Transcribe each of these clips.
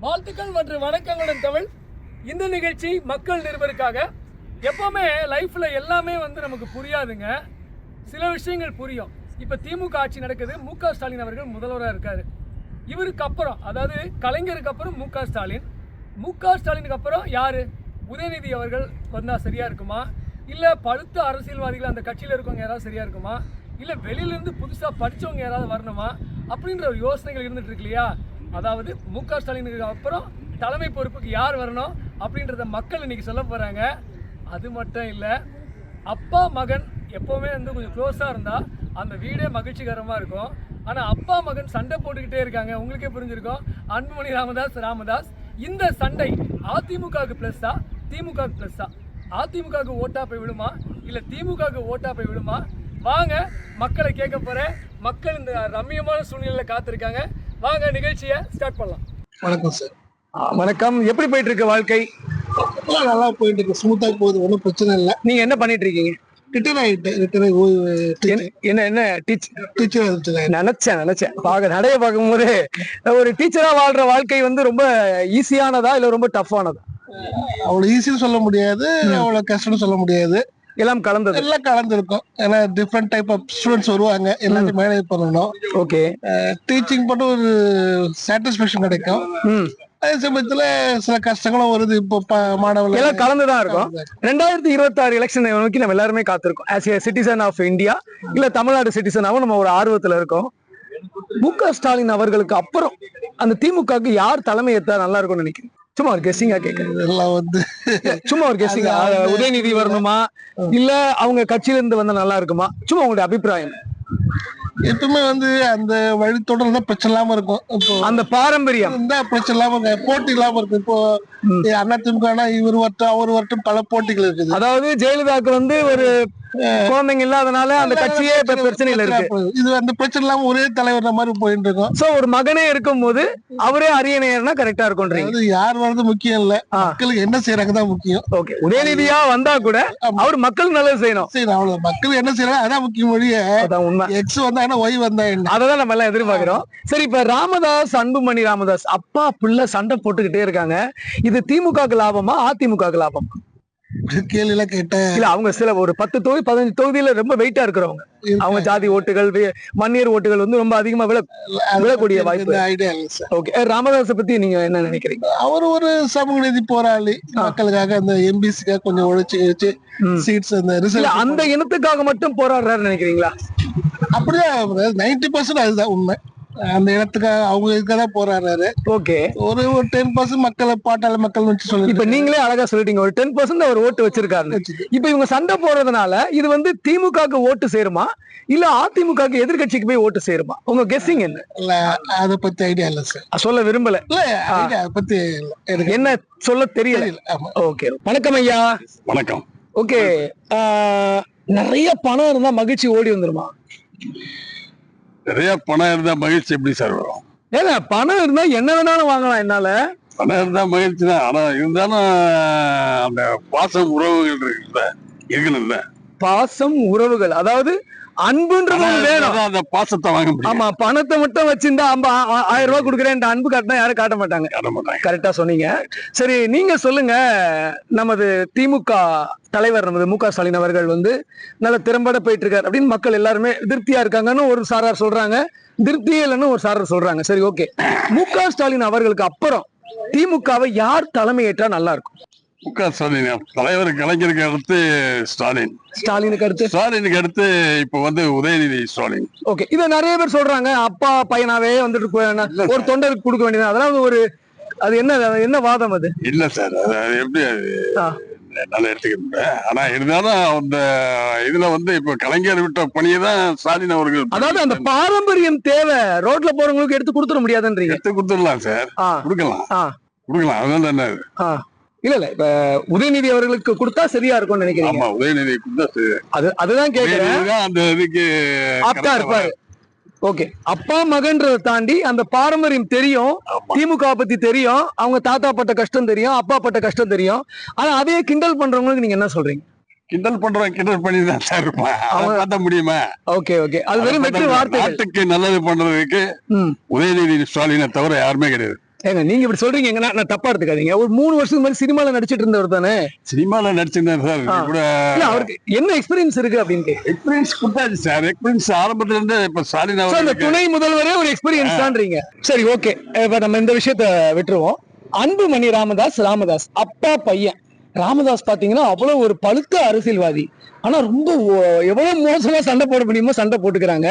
வாழ்த்துக்கள் மற்றும் வணக்கங்களுடன் தமிழ். இந்த நிகழ்ச்சி மக்கள் நிருபருக்காக எப்போவுமே லைஃப்பில் எல்லாமே வந்து நமக்கு புரியாதுங்க. சில விஷயங்கள் புரியும். இப்போ திமுக ஆட்சி நடக்குது. மு க ஸ்டாலின் அவர்கள் முதல்வராக இருக்கார். இவருக்கு அப்புறம் அதாவது கலைஞருக்கு அப்புறம் மு க ஸ்டாலின். மு க ஸ்டாலினுக்கு அப்புறம் யார்? உதயநிதி அவர்கள் வந்தால் சரியாக இருக்குமா? இல்லை பழுத்த அரசியல்வாதிகள் அந்த கட்சியில் இருக்கவங்க யாராவது சரியாக இருக்குமா? இல்லை வெளியிலேருந்து புதுசாக படித்தவங்க படிச்சவங்க யாராவது வரணுமா? அப்படின்ற ஒரு யோசனைகள் இருந்துகிட்டு இருக்கு இல்லையா? அதாவது மு க ஸ்டாலினுக்கு அப்புறம் தலைமை பொறுப்புக்கு யார் வரணும் அப்படின்றத மக்கள் இன்னைக்கு சொல்ல போகிறாங்க அது மட்டும் இல்லை அப்பா மகன் எப்போவுமே வந்து கொஞ்சம் க்ளோஸாக இருந்தால் அந்த வீடே மகிழ்ச்சிகரமாக இருக்கும். ஆனால் அப்பா மகன் சண்டை போட்டுக்கிட்டே இருக்காங்க. உங்களுக்கே புரிஞ்சிருக்கும். அன்புமணி ராமதாஸ் ராமதாஸ் இந்த சண்டை அதிமுகவுக்கு ப்ளஸ்ஸா திமுகவுக்கு ப்ளஸ்ஸா அதிமுகவுக்கு ஓட்டா போய் விடுமா இல்லை திமுகவுக்கு ஓட்டா போய் விடுமா வாங்க மக்களை கேட்க போகிறேன் மக்கள் இந்த ரம்மியமான சூழ்நிலையில் காத்திருக்காங்க. வாங்க நிகழ்ச்சியை ஸ்டார்ட் பண்ணலாம். வணக்கம் சார் வணக்கம். எப்படி போயிட்டு இருக்கு வாழ்க்கை நல்லா போயிட்டு இருக்கு ஸ்மூத்தா போகுது. ஒன்றும் பிரச்சனை இல்லை. நீங்க என்ன பண்ணிட்டு இருக்கீங்க ரிட்டர்ன் ஆகிட்டேன் ரிட்டர்ன் ஓய்வு என்ன என்ன டீச் டீச்சர் நினைச்சேன் நினைச்சேன். பார்க்க நடைய பார்க்கும்போது ஒரு டீச்சரா வாழ்ற வாழ்க்கை வந்து ரொம்ப ஈஸியானதா இல்ல ரொம்ப டஃப்பானதா அவ்வளோ ஈஸின்னு சொல்ல முடியாது. அவ்வளோ கஷ்டம்னு சொல்ல முடியாது. எல்லாம் கலந்தது? எல்லாம் கலந்துருக்கும். ஏன்னா டிஃப்ரெண்ட் டைப் ஆஃப் ஸ்டூடெண்ட்ஸ் வருவாங்க. எல்லாத்தையும் மேனேஜ் பண்ணணும். ஓகே. டீச்சிங் பண்ண ஒரு சாட்டிஸ்ஃபேக்ஷன் கிடைக்கும். அதே சமயத்துல சில கஷ்டங்களும் வருது. இப்போ மாணவர்கள் எல்லாம் கலந்துதான் இருக்கும். ரெண்டாயிரத்தி இருபத்தி ஆறு எலெக்ஷன் நோக்கி நம்ம எல்லாருமே காத்திருக்கோம். As a citizen of India இல்ல தமிழ்நாடு சிட்டிசனாவும் நம்ம ஒரு ஆர்வத்துல இருக்கோம். மு க ஸ்டாலின் அவர்களுக்கு அப்புறம் அந்த திமுகவுக்கு யார் தலைமை ஏத்தா நல்லா இருக்கும்னு நினைக்கிறேன் சும்மா ஒரு கெஸ்டிங்கா கேட்கறேன். எல்லாம் வந்து சும்மா ஒரு வந்து- உதயநிதி வரணுமா? இல்ல அவங்க கட்சியில இருந்து வந்தா நல்லா இருக்குமா? சும்மா உங்களுடைய அபிப்பிராயம். எப்பவுமே வந்து அந்த வழி தொடர்ந்து பிரச்சனை இல்லாம இருக்கும். இப்போ அந்த பாரம்பரியம். இருந்தா பிரச்சனை இல்லாம இருக்கு. போட்டி இல்லாம இருக்கு இப்போ அண்ணா திமுக இவர் வரட்டும் அவர் வரட்டும் பல போட்டிகள் இருக்குது. அதாவது ஜெயலலிதாவுக்கு வந்து ஒரு குழந்தைங்க இல்லாதனால அந்த கட்சியே இப்ப பிரச்சனையில இருக்கு. இது அந்த பிரச்சனை இல்லாம ஒரே தலைவர் மாதிரி போயிட்டு இருக்கோம். சோ ஒரு மகனே இருக்கும்போது அவரே அரியணையர்னா கரெக்டா இருக்கும்ன்றீங்க. யார் வர்றது முக்கியம் இல்ல. மக்களுக்கு என்ன செய்யறாங்க தான் முக்கியம். ஓகே உதயநிதியா வந்தா கூட அவர் மக்களுக்கு நல்லது செய்யணும். சரி அவ்வளவு மக்கள் என்ன செய்யறாங்க அதான் முக்கியம் மொழிய அதான் உண்மை. எக்ஸ் வந்தா என்ன ஒய் வந்தா என்ன? அததான் நம்ம எல்லாம் எதிர்பார்க்கிறோம். சரி இப்ப ராமதாஸ் அன்புமணி ராமதாஸ் அப்பா பிள்ளை சண்டை போட்டுக்கிட்டே இருக்காங்க. இது திமுகக்கு லாபமா அதிமுகக்கு லாபமா? கேள்வி எல்லாம் கேட்ட இல்ல அவங்க சில ஒரு பத்து தொகுதி பதினஞ்சு தொகுதியில ரொம்ப வெயிட்டா இருக்கிறவங்க. அவங்க ஜாதி ஓட்டுகள் மன்னியர் ஓட்டுகள் வந்து ரொம்ப அதிகமா விழ விழக்கூடிய வாய்ப்பு. ஐடியா ஓகே ராமதாஸை பத்தி நீங்க என்ன நினைக்கிறீங்க? அவர் ஒரு சமூக நீதி போராளி மக்களுக்காக அந்த எம்பிசிக்காக கொஞ்சம் உழைச்சு ம். சீட்ஸ் அந்த அந்த இனத்துக்காக மட்டும் போராடுறாரு நினைக்கிறீங்களா? அப்படிதான் நைன்டி பர்சன்ட் அதுதான் உண்மை. அந்த இடத்துக்காக அவங்க இதுக்காக தான் போராடுறாரு. ஓகே. ஒரு ஒரு டென் பர்சன்ட் மக்களை பாட்டாளி மக்கள் வச்சு சொல்லி இப்ப நீங்களே அழகா சொல்லிட்டீங்க. ஒரு டென் பர்சன்ட் அவர் ஓட்டு வச்சிருக்காரு இப்ப இவங்க சண்டை போடுறதுனால இது வந்து திமுகக்கு ஓட்டு சேருமா? இல்ல அதிமுகக்கு எதிர்க்கட்சிக்கு போய் ஓட்டு சேருமா? உங்க கெஸ்ஸிங் என்ன? இல்ல அதை பத்தி ஐடியா இல்ல சார் சொல்ல விரும்பல. இல்ல அதை பத்தி என்ன சொல்ல தெரியல? ஓகே. வணக்கம் ஐயா. வணக்கம். ஓகே. நிறைய பணம் இருந்தா மகிழ்ச்சி ஓடி வந்துருமா? நிறைய பணம் இருந்தா மகிழ்ச்சி எப்படி சார் வரும்? ஏங்க பணம் இருந்தா என்ன வேணாலும் வாங்கலாம் என்னால. பணம் இருந்தா மகிழ்ச்சி தான். ஆனா இருந்தாலும் அந்த பாசம் உறவுகள் இருக்குல்ல இருக்கணும்ல பாசம் உறவுகள். அதாவது அன்புன்றது வேணும். அந்த பாசத்தை வாங்க ஆமா பணத்தை மட்டும் வச்சிருந்தா அம்ப- ஆயிரம் ரூபாய் கொடுக்குறேன். அன்பு காட்டினா யாரும் காட்ட மாட்டாங்க. காட்ட மாட்டாங்க. கரெக்டா சொன்னீங்க. சரி நீங்க சொல்லுங்க. நமது திமுக தலைவர் நமது மு க ஸ்டாலின் அவர்கள் வந்து நல்ல திறம்பட போயிட்டு இருக்காரு அப்படின்னு மக்கள் எல்லாருமே திருப்தியா இருக்காங்கன்னு ஒரு சாரார் சொல்றாங்க. திருப்தியே இல்லைன்னு ஒரு சாரார் சொல்றாங்க. சரி ஓகே. மு க ஸ்டாலின் அவர்களுக்கு அப்புறம் திமுகவை யார் தலைமையேற்றா நல்லா இருக்கும்? மு க ஸ்டாலின். தலைவர் கலைஞருக்கு அடுத்து ஸ்டாலின். ஸ்டாலினுக்கு அடுத்து? ஸ்டாலினுக்கு அடுத்து இப்ப வந்து உதயநிதி ஸ்டாலின். ஓகே. இத நிறைய பேர் சொல்றாங்க. அப்பா பையனாவே வந்துட்டு ஒரு தொண்டருக்கு கொடுக்க வேண்டியது அதெல்லாம் ஒரு அது என்ன என்ன வாதம் அது? இல்ல சார். அது எப்படி. என்னால எடுத்துக்க முடியல. ஆனா இருந்தாலும் அந்த இதுல வந்து இப்ப கலைஞர் விட்ட பணியை தான் ஸ்டாலின் அவர்கள் அதாவது அந்த பாரம்பரியம் தேவை. ரோட்ல போறவங்களுக்கு எடுத்து கொடுத்துட முடியாதுன்றீங்க. எடுத்து கொடுத்துடலாம் சார். கொடுக்கலாம். கொடுக்கலாம். அதனால என்ன இல்ல இல்ல. இப்ப உதயநிதி அவர்களுக்கு கொடுத்தா சரியா இருக்கும்னு நினைக்கிறீங்க? உதயநிதி. அது அதுதான் கேக்குறேன். அந்த இதுக்கு ஆப்டா இருப்பாரு. ஓகே. அப்பா மகன்றதை தாண்டி அந்த பாரம்பரியம் தெரியும். திமுக பத்தி தெரியும். அவங்க தாத்தா பட்ட கஷ்டம் தெரியும். அப்பா பட்ட கஷ்டம் தெரியும். ஆனா அதே கிண்டல் பண்றவங்களுக்கு நீங்க என்ன சொல்றீங்க? கிண்டல் பண்றவன் கிண்டல் பண்ணி தான் சார் இருப்பான். முடியுமா? Okay okay. அது வெறும் வெற்றி வார்த்தைகள். நாட்டுக்கு நல்லது பண்றதுக்கு உதயநிதி ஸ்டாலினை தவிர யாருமே கிடையாது. ஏங்க நீங்க இப்படி சொல்றீங்க எங்கன்னா நான் தப்பா எடுத்துக்காதீங்க. ஒரு மூணு வருஷத்துக்கு முன்னாடி சினிமால நடிச்சிட்டு இருந்தவர் தானே? சினிமால நடிச்சிருந்தேன் சார். இல்ல அவருக்கு என்ன எக்ஸ்பீரியன்ஸ் இருக்கு அப்படின்னு எக்ஸ்பீரியன்ஸ் கொடுத்தாச்சு சார். எக்ஸ்பீரியன்ஸ் ஆரம்பத்துல இருந்து இப்ப ஸ்டாலின் அவர்களுக்கு துணை முதல்வரே ஒரு எக்ஸ்பீரியன்ஸ் தான்றீங்க. சரி ஓகே இப்ப நம்ம இந்த விஷயத்த விட்டுருவோம். அன்புமணி ராமதாஸ் ராமதாஸ். அப்பா பையன். ராமதாஸ் பாத்தீங்கன்னா அவ்வளவு ஒரு பழுத்த அரசியல்வாதி. ஆனா ரொம்ப எவ்வளவு மோசமா சண்டை போட முடியுமோ சண்டை போட்டுக்கிறாங்க.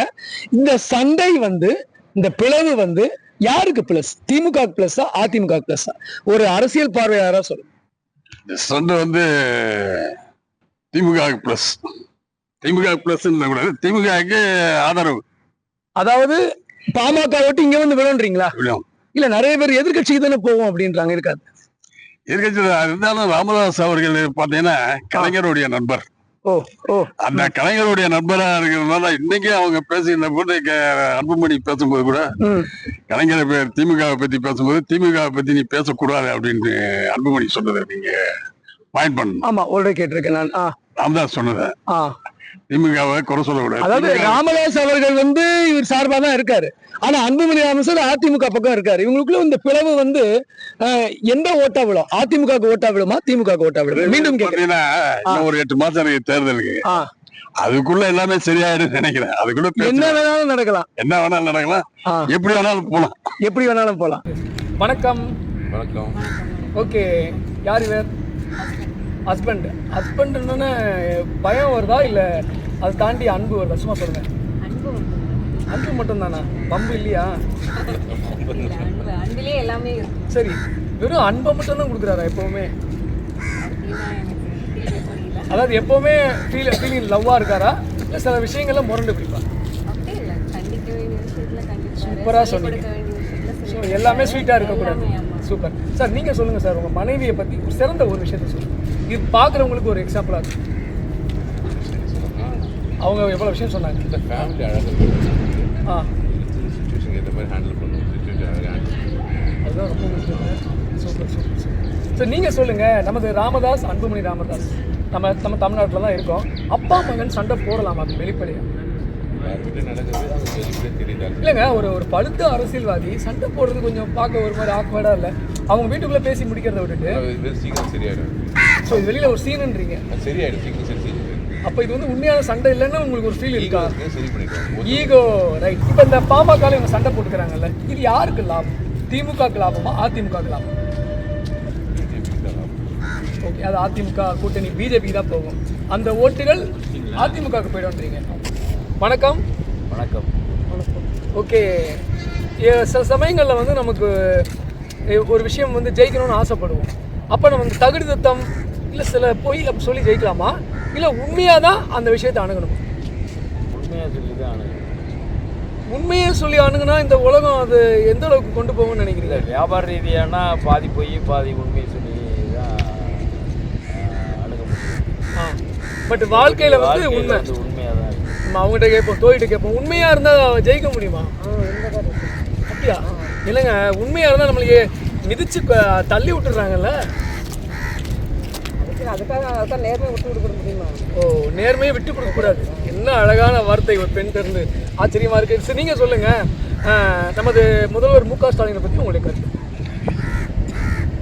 இந்த சண்டை வந்து இந்த பிளவு வந்து யாருக்கு பிளஸ் திமுக பிளஸ்ஸா அதிமுக பிளஸ்ஸா ஒரு அரசியல் பார்வையாரா சொல்லு. சண்டை வந்து திமுக பிளஸ் திமுக பிளஸ் கூடாது திமுகவுக்கு ஆதரவு. அதாவது பாமக ஓட்டு இங்க வந்து விழுன்றீங்களா. இல்ல நிறைய பேர் எதிர்கட்சிக்கு தானே போவோம் அப்படின்றாங்க இருக்காது. இருக்கட்டும் இருந்தாலும் ராமதாஸ் அவர்கள் பாத்தீங்கன்னா கலைஞருடைய நண்பர். அந்த கலைஞருடைய நண்பரா இருக்கிறதுனால இன்னைக்கு அவங்க பேசுகின்ற போது க- அன்புமணி பேசும்போது கூட கலைஞரை பே- திமுகவை பத்தி பேசும்போது திமுகவை பத்தி நீ பேசக்கூடாது அப்படின்னு அன்புமணி சொன்னதை நீங்க பாயிண்ட் பண்ணணும். ஆமா ஆல்ரெடி கேட்டிருக்கேன் நான். ராமதாஸ் சொன்னதை. திமுகவை குறை சொல்லக்கூடாது. அதாவது ராமதாஸ் அவர்கள் வந்து இவர் சார்பா தான் இருக்காரு. ஆனா அன்புமணி ராமதாஸ் அதிமுக பக்கம் இருக்காரு. இவங்களுக்குள்ள இந்த பிளவு வந்து எந்த ஓட்டா விழும்? அதிமுக ஓட்டா விழுமா? திமுக ஓட்டா விழும்? மீண்டும் இன்னும் ஒரு எட்டு மாசம் இருக்கு தேர்தலுக்கு. அதுக்குள்ள எல்லாமே சரியாயிடும் நினைக்கிறேன். அதுக்குள்ள என்ன. வேணாலும் நடக்கலாம். என்ன வேணாலும் நடக்கலாம். எப்படி வேணாலும் போலாம். எப்படி வேணாலும் போலாம். வணக்கம். வணக்கம். ஓகே. யார் இவர்? ஹஸ்பண்ட் ஹஸ்பண்ட்னு பயம் வருதா இல்லை அதை தாண்டி அன்பு வருதா? சும்மா சொல்லுங்க. அன்பு உண்டு. அன்பு மட்டும் தானா பம்பு இல்லையா? எல்லாமே சரி வெறும் அன்பை மட்டும் தான் கொடுக்குறாரா எப்பவுமே? அதாவது எப்பவுமே ஃபீல் ஃபீலிங் லவ்வாக இருக்காரா? இல்லை சில விஷயங்கள்ல முரண்டு பிடிப்பா? அப்படி இல்ல கண்டிக்க வேண்டிய விஷயத்துல கண்டிப்பாரு. சூப்பரா சொல்லிக் சொன்னீங்க. ஸோ. எல்லாமே ஸ்வீட்டாக இருக்கக்கூடாது. சூப்பர். சார் நீங்கள் சொல்லுங்கள் சார் உங்கள் மனைவியை பற்றி சிறந்த ஒரு விஷயத்த சொல்லுங்கள் இது பார்க்குறவங்களுக்கு ஒரு எக்ஸாம்பிளாக இருக்கும் அவங்க எவ்வளோ விஷயம் சொன்னாங்க. இந்த ஃபேமிலி அழகாக ஆ. சுச்சுவேஷன் ஏற்ற மாதிரி ஹேண்டில் பண்ணுவோம் அதுதான் ரொம்ப முக்கியம். Super super super. சார் நீங்கள் சொல்லுங்கள் நமது ராமதாஸ் அன்புமணி ராமதாஸ். நம்ம நம்ம தமிழ்நாட்டில் தான் இருக்கோம். அப்பா மகன் சண்டை போடலாமா அது வெளிப்படையாக இல்லைங்க ஒரு ஒரு பழுத்த அரசியல்வாதி சண்டை போடுறது கொஞ்சம் பார்க்க ஒரு மாதிரி ஆக்வர்டாக இல்லை. அவங்க வீட்டுக்குள்ளே பேசி முடிக்கிறத விட்டுட்டு இது சீக்கிரம் சரியாயிடும். ஸோ இது வெளியில் ஒரு சீனுன்றீங்க சரியாயிடும் சீக்கிரம் சரி அப்போ இது வந்து உண்மையான சண்டை இல்லைன்னு உங்களுக்கு ஒரு ஃபீல் இருக்கா? சரி பண்ணிக்கலாம். ஈகோ ரைட் இப்போ இந்த பாமக இவங்க சண்டை போட்டுக்கிறாங்கல்ல இது யாருக்கு லாபம்? திமுகக்கு லாபமா அதிமுகக்கு லாபம்? ஓகே அது அதிமுக கூட்டணி பிஜேபி தான் போகும். அந்த ஓட்டுகள் அதிமுகவுக்கு போயிடும்ன்றீங்க. வணக்கம். வணக்கம். ஓகே. சில சமயங்களில் வந்து நமக்கு ஒரு விஷயம் வந்து ஜெயிக்கணும்னு ஆசைப்படுவோம். அப்போ நம்ம தகுதி தத்தம் இல்லை சில பொய் அப்படி சொல்லி ஜெயிக்கலாமா? இல்லை உண்மையாக தான் அந்த விஷயத்தை அணுகணும்? உண்மையாக சொல்லி தான் அணுகு உண்மையை சொல்லி அணுகுனா இந்த உலகம் அது எந்த அளவுக்கு கொண்டு போகும்னு நினைக்கிறீங்க? வியாபார ரீதியானா பாதி பொய் பாதி உண்மையை சொல்லி தான் அணுக முடியும். பட் வாழ்க்கையில் வந்து உண்மை வந்து உண்மையாக தான் இருக்கு நம்ம அவங்ககிட்ட கேட்போம் தோயிட்டு கேட்போம். உண்மையாக இருந்தால் ஜெயிக்க முடியுமா? அப்படியா? இல்லைங்க உண்மையாக இருந்தால் நம்மளுக்கு மிதிச்சு தள்ளி விட்டுறாங்கல்ல ஓ நேர்மையை விட்டு கொடுக்க கூடாது. என்ன அழகான வார்த்தை ஒரு பெண் இருந்து ஆச்சரியமா இருக்கு. சரி நீங்க சொல்லுங்க. ஆஹ், நமது முதல்வர் மு க. ஸ்டாலினை பத்தி உங்களுடைய கருத்து.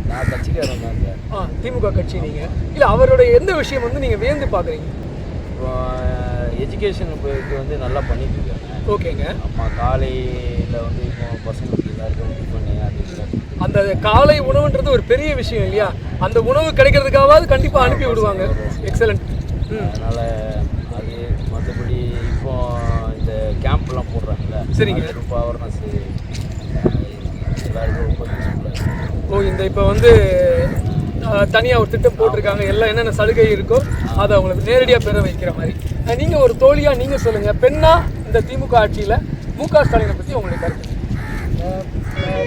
நான் கட்சிக்காரன் தான் சார். ஆ திமுக கட்சி நீங்க. இல்ல அவருடைய எந்த விஷயம் வந்து நீங்க வியந்து பாக்குறீங்க இப்போ எஜுகேஷன் இப்போ வந்து நல்லா பண்ணிட்டு இருக்காங்க. ஓகேங்க. அம்மா காலையில் வந்து இப்போ பசங்களுக்கு எல்லாருக்கும் டிஃபன் அது அந்த காலை உணவுன்றது ஒரு பெரிய விஷயம் இல்லையா? அந்த உணவு கிடைக்கிறதுக்காவது கண்டிப்பா அனுப்பி விடுவாங்க. எக்ஸலண்ட் அதனால் அது மற்றபடி இப்போ இந்த கேம்ப்லாம் போடுறாங்கல்ல சரிங்க. ரொம்ப அவேர்னஸ் ஓ இந்த இப்போ வந்து ஆஹ், தனியா ஒரு திட்டம் போட்டிருக்காங்க. எல்லாம் என்னென்ன சலுகை இருக்கோ அதை அவங்களுக்கு நேரடியா பெற வைக்கிற மாதிரி. நீங்க ஒரு தோழியா நீங்க சொல்லுங்க. பெண்ணா இந்த திமுக ஆட்சியில மு க ஸ்டாலினை பத்தி உங்களுடைய கருத்து.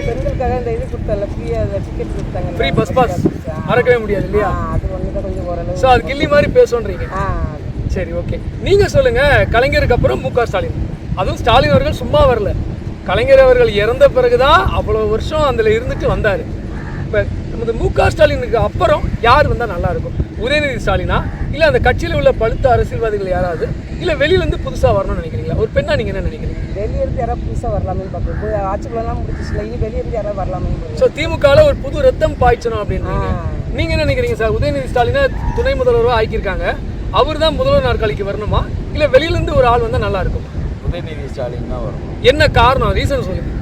பெண்களுக்காக இந்த இது கொடுத்தல ஃப்ரீயாக டிக்கெட் கொடுத்தாங்க ஃப்ரீ பஸ் பாஸ் மறக்கவே முடியாது இல்லையா? அது ஒன்று கொஞ்சம் ஓரளவு ஸோ அது கில்லி மாதிரி பேசுன்றீங்க. சரி ஓகே நீங்க சொல்லுங்க கலைஞருக்கு அப்புறம் மு க ஸ்டாலின். அதுவும் ஸ்டாலின் அவர்கள் சும்மா வரல. கலைஞர் அவர்கள் இறந்த பிறகுதான் அவ்வளோ வருஷம் அதில் இருந்துட்டு வந்தார். நமது மு க ஸ்டாலினுக்கு அப்புறம் யார் வந்தால் நல்லா இருக்கும்? உதயநிதி ஸ்டாலினா? இல்லை அந்த கட்சியில் உள்ள பழுத்த அரசியல்வாதிகள் யாராவது? இல்லை வெளியிலேருந்து புதுசாக வரணும்னு நினைக்கிறீங்களா? ஒரு பெண்ணா நீங்கள் என்ன நினைக்கிறீங்க? வெளியே இருந்து யாராவது புதுசாக வரலாமேன்னு பார்க்குறோம் போய் ஆட்சிக்குள்ளலாம் முடிச்சிச்சுல இனி வெளியே இருந்து யாராவது பார்க்குறோம். ஸோ திமுகவில் ஒரு புது ரத்தம் பாய்ச்சணும் அப்படின்றீங்க. நீங்கள் என்ன நினைக்கிறீங்க சார்? உதயநிதி ஸ்டாலினை துணை முதல்வராக ஆக்கியிருக்காங்க. அவர் தான் முதல்வர் நாற்காலிக்கு வரணுமா? இல்லை வெளியிலேருந்து ஒரு ஆள் வந்தால் நல்லா இருக்கும்? உதயநிதி ஸ்டாலின் தான் வரணும். என்ன காரணம்? ரீசன் சொல்லுங்க.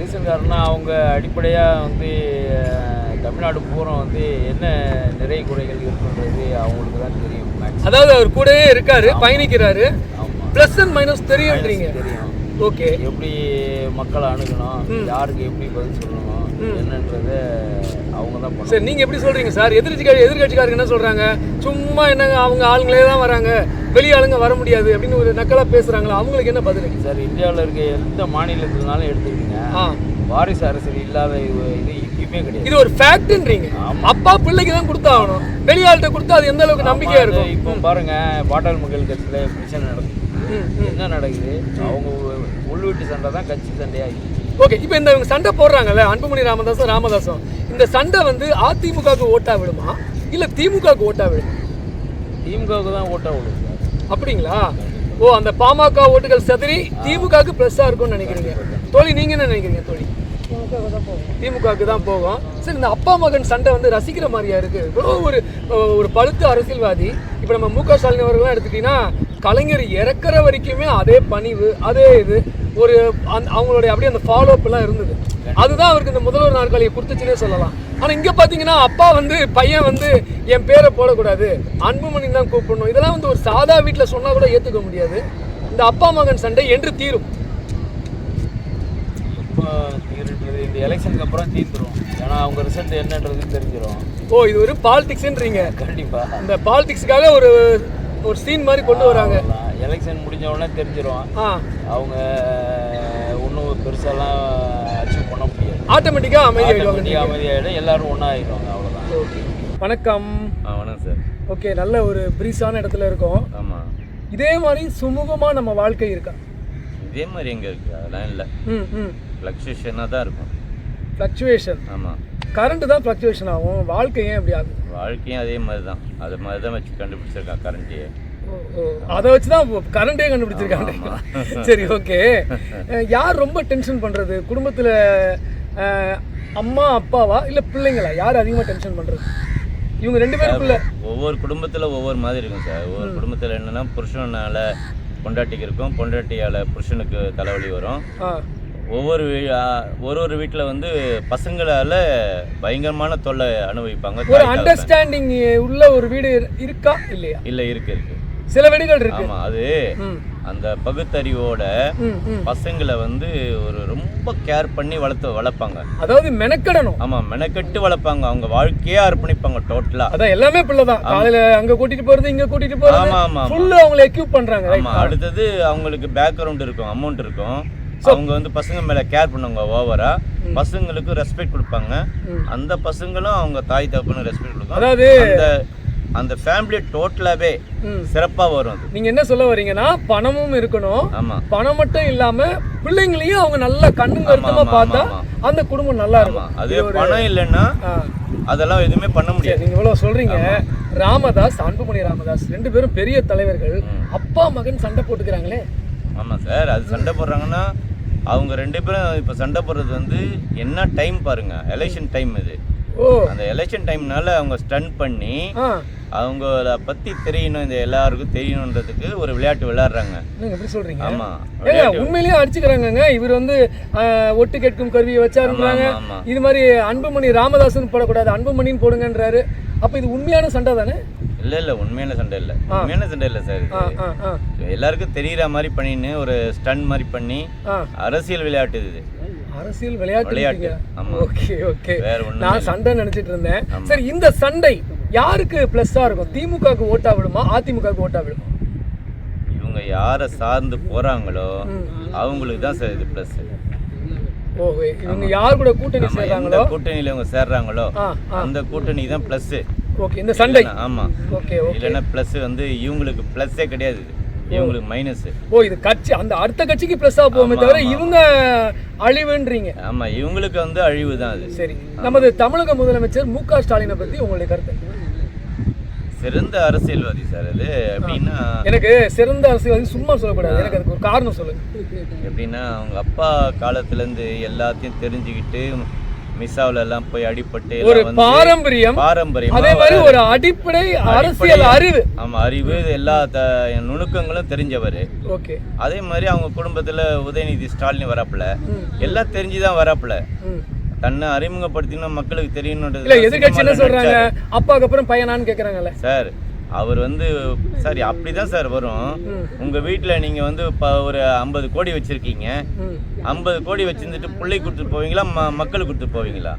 ரீசன் காரணம் அவங்க அடிப்படையாக வந்து தமிழ்நாடு பூரா வந்து என்ன நிறை குறைகள் இருக்குன்றது அவங்களுக்கு தான் தெரியும். அதாவது அவர் கூடவே இருக்காரு பயணிக்கிறாரு. ப்ளஸ் அண்ட் மைனஸ் தெரியுன்றீங்க. தெரியும். ஓகே எப்படி மக்களை அணுகணும் யாருக்கு எப்படி பதில் சொல்லணும் என்னன்றத அவங்க தான் சரி பண்ணணும் நீங்க எப்படி சொல்றீங்க சார்? எதிர்கட்சி எதிர்கட்சிக்காரங்க என்ன சொல்றாங்க? சும்மா என்னங்க அவங்க ஆளுங்களே தான் வராங்க. வெளி ஆளுங்க வர முடியாது அப்படின்னு ஒரு நக்கலா பேசுறாங்களா? அவங்களுக்கு என்ன பதில்? சார் இந்தியாவில் இருக்க எந்த மாநிலத்தினாலும் எடுத்துக்கிட்டீங்க. வாரிசு அரசியல் இல்லாத இது எங்கேயுமே கிடையாது. இது ஒரு ஃபேக்ட்ன்றீங்க அப்பா பிள்ளைக்கு தான் கொடுத்தாகணும். வெளியாள்கிட்ட கொடுத்தா அது எந்த அளவுக்கு நம்பிக்கையா ஆமா, இருக்கும்? இப்போ பாருங்க பாட்டாளி மக்கள் கட்சியில் பிரச்சனை நடக்குது. என்ன நடக்குது? அவங்க உள்வீட்டு சண்டை தான் கட்சி சண்டையாகி. ஓகே இப்போ இந்த இவங்க சண்டை போடுறாங்கல்ல அன்புமணி ராமதாஸும் ராமதாஸும் இந்த சண்டை வந்து அதிமுகவுக்கு ஓட்டா விடுமா? இல்ல திமுகவுக்கு ஓட்டா விடுமா? திமுகவுக்கு தான் ஓட்டா விடுது. அப்படிங்களா? ஓ அந்த பாமக ஓட்டுகள் சதுரி திமுகவுக்கு ப்ளஸ்ஸா இருக்கும்னு நினைக்கிறீங்க. தோழி நீங்க என்ன நினைக்கிறீங்க தோழி? திமுகவுக்கு தான் போகும் திமுகவுக்கு தான் சரி இந்த அப்பா மகன் சண்டை வந்து ரசிக்கிற மாதிரியா இருக்கு? இவ்வளோ ஒரு ஒரு பழுத்த அரசியல்வாதி. இப்போ நம்ம மு க. ஸ்டாலின் அவர்கள்லாம் எடுத்துக்கிட்டீங்கன்னா கலைஞர் இறக்குற வரைக்குமே அதே பணிவு அதே இது. ஒரு அந் அவங்களுடைய அப்படியே அந்த ஃபாலோ இருந்தது. அதுதான் அவருக்கு இந்த முதல்வர் நாற்காலியை கொடுத்துச்சுன்னே சொல்லலாம். ஆனால் இங்கே பார்த்தீங்கன்னா அப்பா வந்து பையன் வந்து என் பேரை போடக்கூடாது. அன்புமணி தான் கூப்பிடணும். இதெல்லாம் வந்து ஒரு சாதா வீட்டில் சொன்னால் கூட ஏற்றுக்க முடியாது. இந்த அப்பா மகன் சண்டை என்று தீரும். இந்த எலெக்ஷனுக்கு அப்புறம் தீர்ந்துரும் ஏன்னா அவங்க ரிசல்ட் என்னன்றது தெரிஞ்சிடும் ஓ இது ஒரு பாலிடிக்ஸ்ன்றீங்க. கண்டிப்பா. இந்த பாலிடிக்ஸ்க்காக ஒரு ஒரு சீன் மாதிரி கொண்டு வராங்க. எலெக்ஷன் முடிஞ்ச உடனே தெரிஞ்சிடும் அவங்க ஒன்றும் பெருசாலாம் ஆட்டோமேட்டிக்காக அமைதி ஆயிடுவாங்க அமைதியாகிடும் எல்லாரும் ஒன்றா ஆயிடுவாங்க அவ்வளோதான் ஓகே வணக்கம். ஆ வணக்கம் சார். ஓகே நல்ல ஒரு பிரீஸான இடத்துல இருக்கோம். ஆமாம் இதே மாதிரி சுமூகமாக நம்ம வாழ்க்கை இருக்கா? இதே மாதிரி எங்கே இருக்குது அதெல்லாம் இல்லை. ம் ம். ஃப்ளக்சுவேஷனாக தான் இருக்கும். ஃப்ளக்சுவேஷன் ஆமாம் கரண்ட் தான் ஃப்ளக்சுவேஷன் ஆகும். வாழ்க்கை ஏன் இப்படி ஆகுது? வாழ்க்கையும் அதே மாதிரி தான். அது மாதிரி தான் வச்சு கண்டுபிடிச்சிருக்கான் ஓ அதை வச்சு தான் கரண்டே கண்டுபிடிச்சிருக்காங்க. சரி ஓகே யார் ரொம்ப டென்ஷன் பண்ணுறது குடும்பத்தில் அம்மா அப்பாவா? இல்லை பிள்ளைங்களா? யார் அதிகமாக டென்ஷன் பண்ணுறது இவங்க ரெண்டு பேருக்குள்ள ஒவ்வொரு குடும்பத்தில் ஒவ்வொரு மாதிரி இருக்கும் சார். ஒவ்வொரு குடும்பத்தில் என்னென்னா புருஷனால பொண்டாட்டிக்கு இருக்கும் பொண்டாட்டியால் புருஷனுக்கு தலைவலி வரும். ஒவ்வொரு ஒரு ஒரு வீட்டில் வந்து பசங்களால பயங்கரமான தொல்லை அனுபவிப்பாங்க. ஒரு. அண்டர்ஸ்டாண்டிங் உள்ள ஒரு வீடு இரு- இருக்கா? இல்லையா? இல்லை இருக்கு இருக்கு. சில வீடுகள் இருக்கு. ஆமாம் அது அந்த பகுத்தறிவோட பசங்களை வந்து ஒரு ரொம்ப கேர் பண்ணி வளர்த்து வளர்ப்பாங்க. அதாவது மெனக்கடணும். ஆமாம் மெனக்கெட்டு வளர்ப்பாங்க. அவங்க வாழ்க்கையே அர்ப்பணிப்பாங்க டோட்டலாக அதான் எல்லாமே பிள்ளை தான். காலையில அங்க கூட்டிட்டு போறது இங்க கூட்டிட்டு போறது. ஆமா, ஆமா, ஆமா. ஃபுல்லா அவங்கள எக்யூப் பண்றாங்க ஆமா அடுத்தது அவங்களுக்கு பேக்ரவுண்ட் இருக்கும் அமௌண்ட் இருக்கும். அவங்க வந்து பசங்க மேல கேர் பண்ணுவாங்க ஓவரா பசங்களுக்கு ரெஸ்பெக்ட் கொடுப்பாங்க. அந்த பசங்களும் அவங்க தாய் தகப்பனும் ரெஸ்பெக்ட் கொடுக்கும் அதாவது அந்த ஃபேமிலி டோட்டலாவே. சிறப்பா வரும் நீங்க என்ன சொல்ல வரீங்கன்னா பணமும் இருக்கணும். ஆமா. பணம் மட்டும் இல்லாம பிள்ளைங்களையும் அவங்க நல்லா கண்ணு கருத்தமா பார்த்தா அந்த குடும்பம் நல்லா இருக்கும். அது பணம் இல்லைன்னா. அதெல்லாம் எதுவுமே பண்ண முடியாது. நீங்க இவ்வளவு சொல்றீங்க. ராமதாஸ் அன்புமணி ராமதாஸ் ரெண்டு பேரும் பெரிய தலைவர்கள். அப்பா மகன் சண்டை போட்டுக்கிறாங்களே. ஆமா சார். அது சண்டை போடுறாங்கன்னா அவங்க ரெண்டு பேரும் இப்ப சண்டை போடுறது வந்து என்ன டைம் பாருங்க. எலெக்ஷன் டைம் இது. அந்த எலெக்ஷன் டைம்னால அவங்க ஸ்டன் பண்ணி அவங்கள பத்தி தெரியணும் இந்த எல்லாருக்கும் தெரியணுன்றதுக்கு ஒரு விளையாட்டு விளையாடுறாங்க. எப்படி சொல்றீங்க? ஆமா உண்மையிலேயே அடிச்சுக்கிறாங்கங்க. இவர் வந்து ஒட்டு கேட்கும் கருவியை வச்சாருன்றாங்க. இது மாதிரி அன்புமணி ராமதாசன் போடக்கூடாது. அன்புமணின்னு போடுங்கன்றாரு. அப்ப இது உண்மையான சண்டை தானே? இல்ல இல்ல உண்மையான சண்டை இல்ல. உண்மையான சண்டை இல்ல சார் எல்லாருக்கும் தெரியற மாதிரி பண்ணின்னு ஒரு ஸ்டன் மாதிரி பண்ணி அரசியல் விளையாட்டு இது. அரசியல் விளையாட்டு. Okay okay. நான். சண்டை நினைச்சிட்டு இருந்தேன். சரி இந்த சண்டை யாருக்கு பிளஸ்ஸா இருக்கும்? திமுகவுக்கு ஓட்டா விடுமா? அதிமுகவுக்கு ஓட்டா விடுமா? இவங்க யாரை சார்ந்து போறாங்களோ அவங்களுக்கு தான் சார் இது பிளஸ் இவங்க யார் கூட கூட்டணி சேர்றாங்களோ? கூட்டணியில இவங்க சேர்றாங்களோ அந்த கூட்டணி தான் பிளஸ் ஓகே இந்த சண்டை. ஆமா. Okay okay. இல்லைன்னா பிளஸ் வந்து இவங்களுக்கு பிளஸ்ஸே கிடையாது. இவங்களுக்கு மைனஸ் ஓ இது கட்சி அந்த அடுத்த கட்சிக்கு பிளஸ்ஸா போகுமே தவிர. இவங்க அழிவுன்றீங்க. ஆமா இவங்களுக்கு வந்து அழிவு தான் அது. சரி நமது தமிழக முதலமைச்சர் மு க ஸ்டாலினை பத்தி உங்களுடைய கருத்து. சிறந்த அரசியல்வாதி சார் அது. எப்படின்னா எனக்கு சிறந்த அரசியல்வாதி சும்மா சொல்லக்கூடாது. எனக்கு அதுக்கு ஒரு காரணம் சொல்லுங்க. எப்படின்னா அவங்க அப்பா காலத்துல இருந்து எல்லாத்தையும் தெரிஞ்சுக்கிட்டு மிஸ்ஸாவுல எல்லாம் போய் அடிபட்டு ஒரு பாரம்பரியம். பாரம்பரியமா. அதே மாதிரி. ஒரு அடிப்படை அரசியல் அறிவு. ஆமா அறிவு எல்லா த- நுணுக்கங்களும் தெரிஞ்சவர். ஓகே. அதே மாதிரி அவங்க குடும்பத்துல உதயநிதி ஸ்டாலின் வரப்பல. எல்லாம் தெரிஞ்சுதான் வரப்பல. தன்னை அறிமுகப்படுத்தினா மக்களுக்கு தெரியணுன்றது எதிர்கட்சி என்ன சொல்றாங்க. அப்பாக்கு அப்புறம் பையனான்னு கேக்குறாங்கல்ல. சார் அவர் வந்து சாரி அப்படிதான் சார் வரும். ம். உங்க வீட்ல நீங்க வந்து இப்ப ஒரு ஐம்பது கோடி வச்சிருக்கீங்க. ஐம்பது கோடி வச்சிருந்துட்டு பிள்ளை கொடுத்துட்டு போவீங்களா? ம- மக்களுக்கு கொடுத்துட்டு போவீங்களா.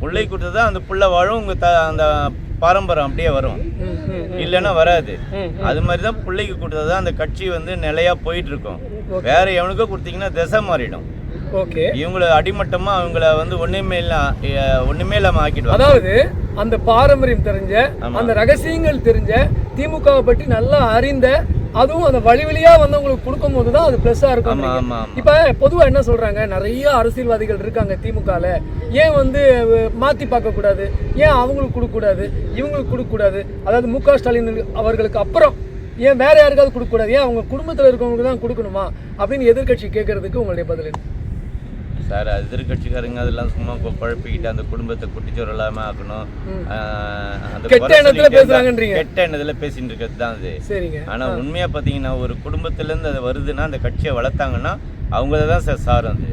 பிள்ளை கொடுத்தா அந்த புள்ள வாழும் உங்க த அந்த பாரம்பரியம் அப்படியே வரும். இல்லைன்னா வராது. அது மாதிரி தான் பிள்ளைக்கு கொடுத்தா அந்த கட்சி வந்து நிலையா போயிட்டு இருக்கும். வேற எவனுக்கோ கொடுத்தீங்கன்னா திசை மாறிடும். ஓகே. இவங்கள அடிமட்டமா அவங்கள வந்து ஒண்ணுமே இல்ல ஒண்ணுமே இல்லாம ஆக்கிடுவாங்க. அதாவது அந்த பாரம்பரியம் தெரிஞ்ச. அந்த ரகசியங்கள் தெரிஞ்ச திமுகவை பற்றி நல்லா அறிந்த அதுவும் அந்த வழி வழியா வந்து உங்களுக்கு கொடுக்கும் போது தான் அது பிளஸ்ஸா இருக்கும் இப்ப பொதுவா என்ன சொல்றாங்க? நிறைய அரசியல்வாதிகள் இருக்காங்க திமுகல. ஏன் வந்து மாத்தி பார்க்க கூடாது ஏன் அவங்களுக்கு கொடுக்க கூடாது இவங்களுக்கு கொடுக்க கூடாது அதாவது மு க ஸ்டாலின் அவர்களுக்கு அப்புறம் ஏன் வேற யாருக்காவது கொடுக்க கூடாது ஏன் அவங்க குடும்பத்துல இருக்கவங்களுக்கு தான் கொடுக்கணுமா? அப்படின்னு எதிர்க்கட்சி கேட்கறதுக்கு உங்களுடைய பதில்? சார் எதிர்கட்சிக்காரங்க அதெல்லாம் சும்மா குழப்பிக்கிட்டு அந்த குடும்பத்தை குட்டிச்சோர் இல்லாம ஆக்கணும் அந்த கெட்ட எண்ணத்துல பேசுறாங்கன்றீங்க. கெட்ட எண்ணத்துல பேசிட்டு இருக்கிறது தான் அது. சரிங்க. ஆனா உண்மையா பாத்தீங்கன்னா ஒரு குடும்பத்துல இருந்து அது வருதுன்னா அந்த கட்சியை வளர்த்தாங்கன்னா அவங்கள தான் சார் சாரும் அது.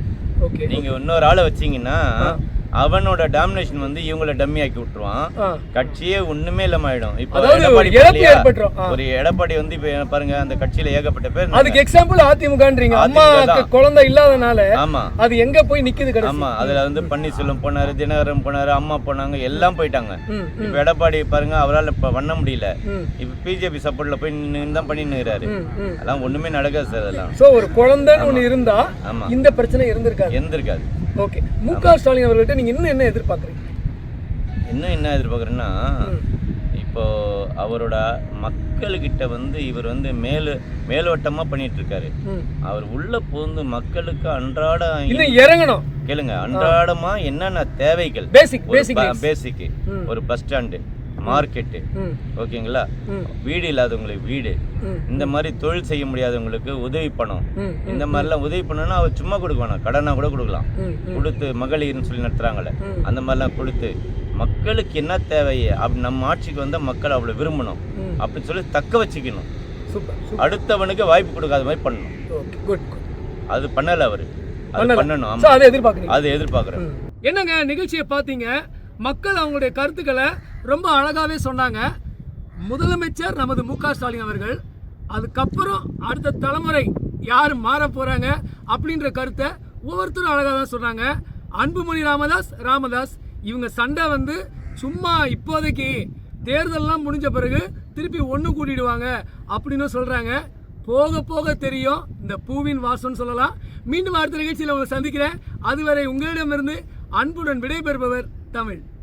நீங்க இன்னொரு ஆளை வச்சீங்கன்னா அவனோட டாமினேஷன் வந்து இவங்கள டம்மி ஆக்கி விட்டுருவான். கட்சியே ஒண்ணுமே இல்லாம ஆயிடும். இப்போ ஒரு எடப்பாடி. ஒரு வந்து இப்ப பாருங்க அந்த கட்சியில ஏகப்பட்ட பேர் அதுக்கு. எக்ஸாம்பிள் அதிமுகன்றீங்க. தான். குழந்தை இல்லாதனால ஆமா. அது எங்க போய் நிக்குது ஆமா அதுல வந்து பன்னீர்செல்வம் போனாரு தினகரன் போனாரு அம்மா போனாங்க எல்லாம் போயிட்டாங்க. இப்ப எடப்பாடி பாருங்க அவரால் இப்ப பண்ண முடியல. இப்ப பிஜேபி சப்போர்ட்ல போய் நின்று தான் பண்ணி நிற்கிறாரு ம், ம். அதெல்லாம் ஒண்ணுமே நடக்காது சார் அதெல்லாம். சோ ஒரு குழந்தைன்னு ஒண்ணு இருந்தா இந்த பிரச்சனை இருந்திருக்காது. எந்திருக்காது ஓகே. மு க ஸ்டாலின் அவர்கள்ட்ட நீங்க இன்னும் என்ன எதிர்பார்க்கறீங்க? இன்னும் என்ன எதிர்பார்க்குறேன்னா. இப்போ அவரோட மக்கள்கிட்ட வந்து இவர் வந்து மேலு மேலோட்டமா பண்ணிட்டு இருக்காரு. அவர் உள்ள புகுந்து மக்களுக்கு அன்றாட இறங்கணும். கேளுங்க அன்றாடமா என்னென்ன தேவைகள்? பேசிக் பேசிக். ஒரு பஸ் ஸ்டாண்டு. மார்க்கெட்டு. ஓகேங்களா. வீடு இல்லாதவங்களுக்கு வீடு. இந்த மாதிரி தொழில் செய்ய முடியாதவங்களுக்கு உதவி பணம். இந்த மாதிரிலாம் உதவி பண்ணணும்னா அவர் சும்மா கொடுக்க வேணாம். கடனா கூட கொடுக்கலாம். கொடுத்து மகளிர்னு சொல்லி நடத்துறாங்களே ம். அந்த மாதிரிலாம் கொடுத்து மக்களுக்கு என்ன தேவையே அப்படி நம்ம ஆட்சிக்கு வந்தால் மக்கள் அவ்வளோ விரும்பணும். அப்படின்னு சொல்லி தக்க வச்சுக்கணும். அடுத்தவனுக்கு வாய்ப்பு கொடுக்காத மாதிரி பண்ணணும். அது பண்ணல அவரு. அது. பண்ணணும். அதை எதிர்பார்க்குறேன். என்னங்க நிகழ்ச்சியை பார்த்தீங்க? மக்கள் அவங்களுடைய கருத்துக்களை ரொம்ப அழகாகவே சொன்னாங்க. முதலமைச்சர் நமது மு க ஸ்டாலின் அவர்கள் அதுக்கப்புறம் அடுத்த தலைமுறை யார் மாற போகிறாங்க அப்படின்ற கருத்தை ஒவ்வொருத்தரும் அழகாக தான் சொன்னாங்க. அன்புமணி ராமதாஸ் ராமதாஸ் இவங்க சண்டை வந்து சும்மா இப்போதைக்கு தேர்தல்லாம் முடிஞ்ச பிறகு திருப்பி ஒன்று கூட்டிடுவாங்க அப்படின்னு சொல்கிறாங்க போக போக தெரியும் இந்த பூவின் வாசம்னு சொல்லலாம். மீண்டும் அடுத்த நிகழ்ச்சியில் உங்களை சந்திக்கிறேன். அதுவரை உங்களிடமிருந்து அன்புடன் விடைபெறுபவர் தமிழ்.